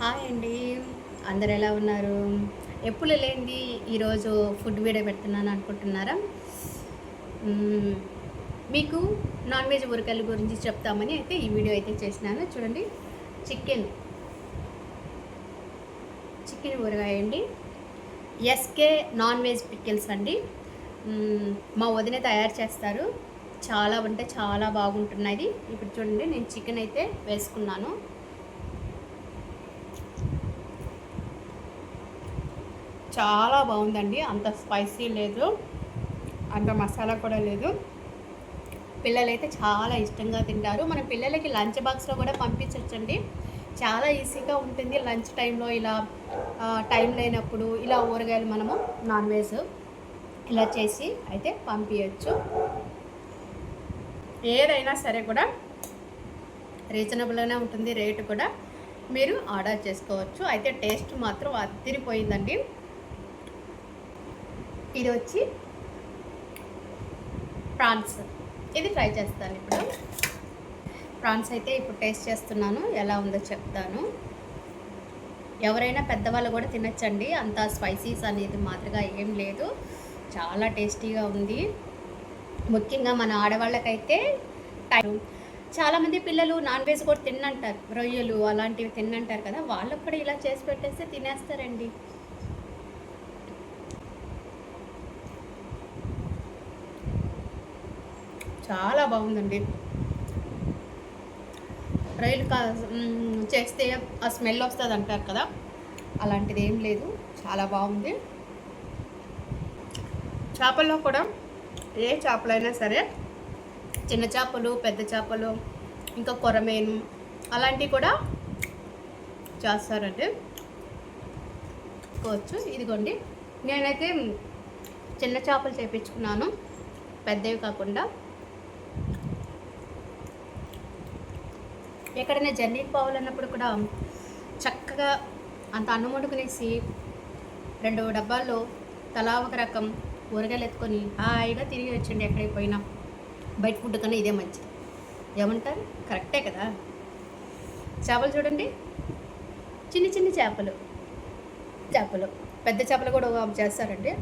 Hi అండి. అందరు ఎలా ఉన్నారు? ఎప్పుడు లేనిది ఈరోజు ఫుడ్ వీడియో పెడుతున్నాను అనుకుంటున్నారా? మీకు నాన్ వెజ్ ఉరకల గురించి చెప్తామని అయితే ఈ వీడియో అయితే చేసినాను చూడండి. చికెన్. చికెన్ ఊరగాయ అండి. ఎస్కే నాన్ వెజ్ పికిల్స్ అండి. మా వదిన తయారు చేస్తారు. చాలా అంటే చాలా బాగుంటున్నది ఇప్పుడు చూడండి నేను చికెన్ అయితే వేసుకున్నాను. చాలా బాగుందండి. అంత స్పైసీ లేదు. అంత మసాలా కూడా లేదు. పిల్లలైతే చాలా ఇష్టంగా తింటారు. మన పిల్లలకి లంచ్ బాక్స్లో కూడా పంపించవచ్చండి చాలా ఈజీగా ఉంటుంది లంచ్ టైంలో ఇలా టైం లేనప్పుడు ఇలా ఊరగాయలు మనము నాన్ వెజ్ ఇలా చేసి అయితే పంపించచ్చు ఏదైనా సరే కూడా రీజనబుల్గానే ఉంటుంది. రేటు కూడా మీరు ఆర్డర్ చేసుకోవచ్చు. అయితే టేస్ట్ మాత్రం అదిరిపోయిందండి. ఇది వచ్చి ప్రాన్స్ ఇది ట్రై చేస్తాను ఇప్పుడు. ప్రాన్స్ అయితే ఇప్పుడు టేస్ట్ చేస్తున్నాను. ఎలా ఉందో చెప్తాను. ఎవరైనా పెద్దవాళ్ళు కూడా తినచ్చండి. అంత స్పైసీస్ అనేది మాదిరిగా ఏం లేదు. చాలా టేస్టీగా ఉంది. ముఖ్యంగా మన ఆడవాళ్ళకైతే టైం చాలామంది పిల్లలు నాన్ వెజ్ కూడా తిన్నంటారు. రొయ్యలు అలాంటివి తిన్నంటారు కదా. వాళ్ళకు కూడా ఇలా చేసి పెట్టేస్తే తినేస్తారండి. చాలా బాగుందండి. రైలు కా చేస్తే ఆ స్మెల్ వస్తుంది అంటారు కదా అలాంటిది ఏం లేదు చాలా బాగుంది. చేపల్లో కూడా ఏ చేపలైనా సరే చిన్న చేపలు పెద్ద చేపలు ఇంకా కొరమేను అలాంటివి కూడా చేస్తారండి. కోవచ్చు ఇదిగోండి. నేనైతే చిన్న చేపలు చేపించుకున్నాను పెద్దవి కాకుండా. ఎక్కడైనా జర్నీకి పోవాలన్నప్పుడు కూడా చక్కగా అంత అన్నం వండుకునేసి రెండు డబ్బాల్లో తలా ఒక రకం ఊరగాయలు ఎత్తుకొని హాయిగా తిరిగి వచ్చండి ఎక్కడికి పోయినా. బయట ఫుడ్ కన్నా ఇదే మంచిది. ఏమంటారు? కరెక్టే కదా? చేపలు చూడండి. చిన్న చిన్న చేపలు. చేపలు. పెద్ద చేపలు కూడా చేస్తారండి.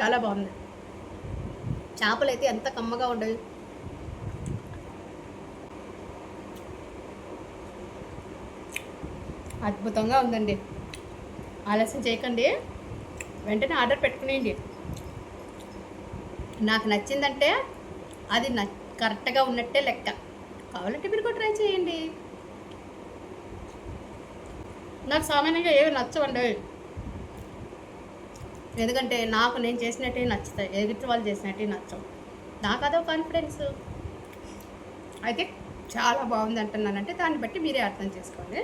చాలా బాగుంది. చేపలు అయితే ఎంత కమ్మగా ఉండవు? అద్భుతంగా ఉందండి. ఆలస్యం చేయకండి. వెంటనే ఆర్డర్ పెట్టుకునేయండి. నాకు నచ్చిందంటే అది న కరెక్ట్గా ఉన్నట్టే లెక్క. కావాలంటే మీరు కూడా ట్రై చేయండి. నాకు సామాన్యంగా ఏవి నచ్చవండి ఎందుకంటే నాకు నేను చేసినట్టే నచ్చుతాయి. ఎదుటి వాళ్ళు చేసినట్టే నచ్చవు. నాకు అదో కాన్ఫిడెన్స్ అయితే చాలా బాగుంది అంటున్నానంటే దాన్ని బట్టి మీరే అర్థం చేసుకోండి.